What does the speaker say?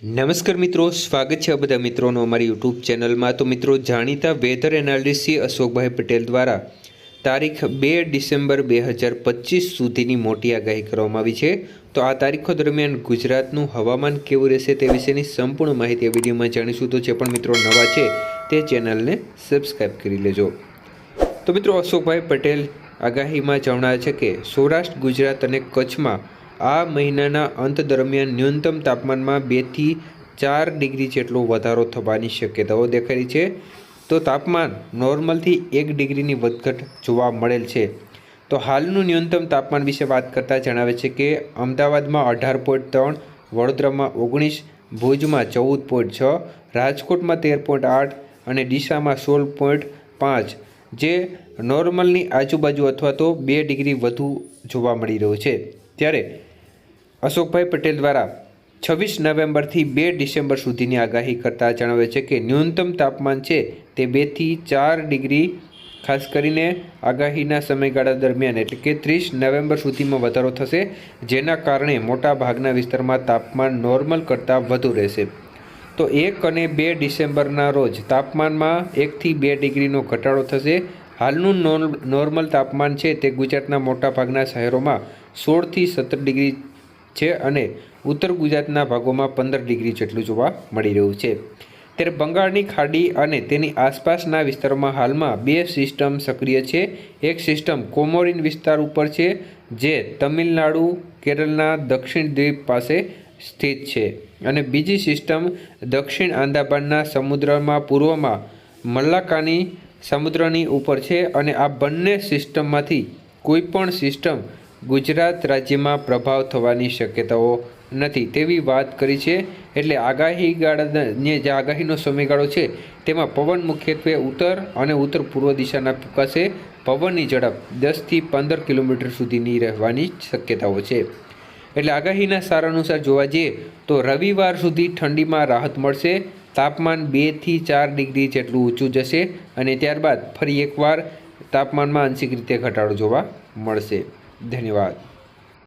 નમસ્કાર મિત્રો, સ્વાગત છે બધા મિત્રોનો અમારી યુટ્યુબ ચેનલમાં. તો મિત્રો, જાણીતા વેધર એનાલિસ્ટ અશોકભાઈ પટેલ દ્વારા તારીખ બે ડિસેમ્બર બે હજાર પચીસ સુધીની મોટી આગાહી કરવામાં આવી છે. તો આ તારીખો દરમિયાન ગુજરાતનું હવામાન કેવું રહેશે તે વિશેની સંપૂર્ણ માહિતી આ વિડીયોમાં જાણીશું. તો જે પણ મિત્રો નવા છે, તે ચેનલને સબસ્ક્રાઈબ કરી લેજો. તો મિત્રો, અશોકભાઈ પટેલ આગાહીમાં જણાવે છે કે સૌરાષ્ટ્ર, ગુજરાત અને કચ્છમાં આ મહિનાના અંત દરમિયાન ન્યૂનતમ તાપમાનમાં બેથી ચાર ડિગ્રી જેટલો વધારો થવાની શક્યતાઓ દેખાઈ છે. તો તાપમાન નોર્મલથી એક ડિગ્રીની વધઘટ જોવા મળેલ છે. તો હાલનું ન્યૂનતમ તાપમાન વિશે વાત કરતાં જણાવે છે કે, અમદાવાદમાં અઢાર પોઈન્ટ ત્રણ, વડોદરામાં ઓગણીસ, ભુજમાં ચૌદ પોઈન્ટ છ, રાજકોટમાં તેર પોઈન્ટ આઠ અને ડીસામાં સોળ પોઈન્ટ પાંચ, જે નોર્મલની આજુબાજુ અથવા તો બે ડિગ્રી વધુ જોવા મળી રહ્યું છે. ત્યારે અશોકભાઈ પટેલ દ્વારા છવ્વીસ નવેમ્બરથી બે ડિસેમ્બર સુધીની આગાહી કરતાં જણાવે છે કે ન્યૂનતમ તાપમાન છે તે બેથી ચાર ડિગ્રી, ખાસ કરીને આગાહીના સમયગાળા દરમિયાન એટલે કે ત્રીસ નવેમ્બર સુધીમાં વધારો થશે, જેના કારણે મોટા ભાગના વિસ્તારમાં તાપમાન નોર્મલ કરતાં વધુ રહેશે. તો એક અને બે ડિસેમ્બરના રોજ તાપમાનમાં એકથી બે ડિગ્રીનો ઘટાડો થશે. હાલનું નોર નોર્મલ તાપમાન છે તે ગુજરાતના મોટાભાગના શહેરોમાં સોળથી સત્તર ડિગ્રી છે અને ઉત્તર ગુજરાતના ભાગોમાં પંદર ડિગ્રી જેટલું જોવા મળી રહ્યું છે. ત્યારે બંગાળની ખાડી અને તેની આસપાસના વિસ્તારોમાં હાલમાં બે સિસ્ટમ સક્રિય છે. એક સિસ્ટમ કોમોરિન વિસ્તાર ઉપર છે, જે તમિલનાડુ, કેરળના દક્ષિણ દ્વીપ પાસે સ્થિત છે અને બીજી સિસ્ટમ દક્ષિણ આંદામાનના સમુદ્રમાં પૂર્વમાં મલ્લાકાની સમુદ્રની ઉપર છે અને આ બંને સિસ્ટમમાંથી કોઈ પણ સિસ્ટમ ગુજરાત રાજ્યમાં પ્રભાવ થવાની શક્યતાઓ નથી તેવી વાત કરી છે. એટલે આગાહી ગાળાને જે આગાહીનો સમયગાળો છે, તેમાં પવન મુખ્યત્વે ઉત્તર અને ઉત્તર પૂર્વ દિશાના ફૂંકાશે. પવનની ઝડપ દસથી પંદર કિલોમીટર સુધીની રહેવાની શક્યતાઓ છે. એટલે આગાહીના સાર અનુસાર જોવા જઈએ તો રવિવાર સુધી ઠંડીમાં રાહત મળશે. તાપમાન બેથી ચાર ડિગ્રી જેટલું ઊંચું જશે અને ત્યારબાદ ફરી એકવાર તાપમાનમાં આંશિક રીતે ઘટાડો જોવા મળશે. ધન્યવાદ.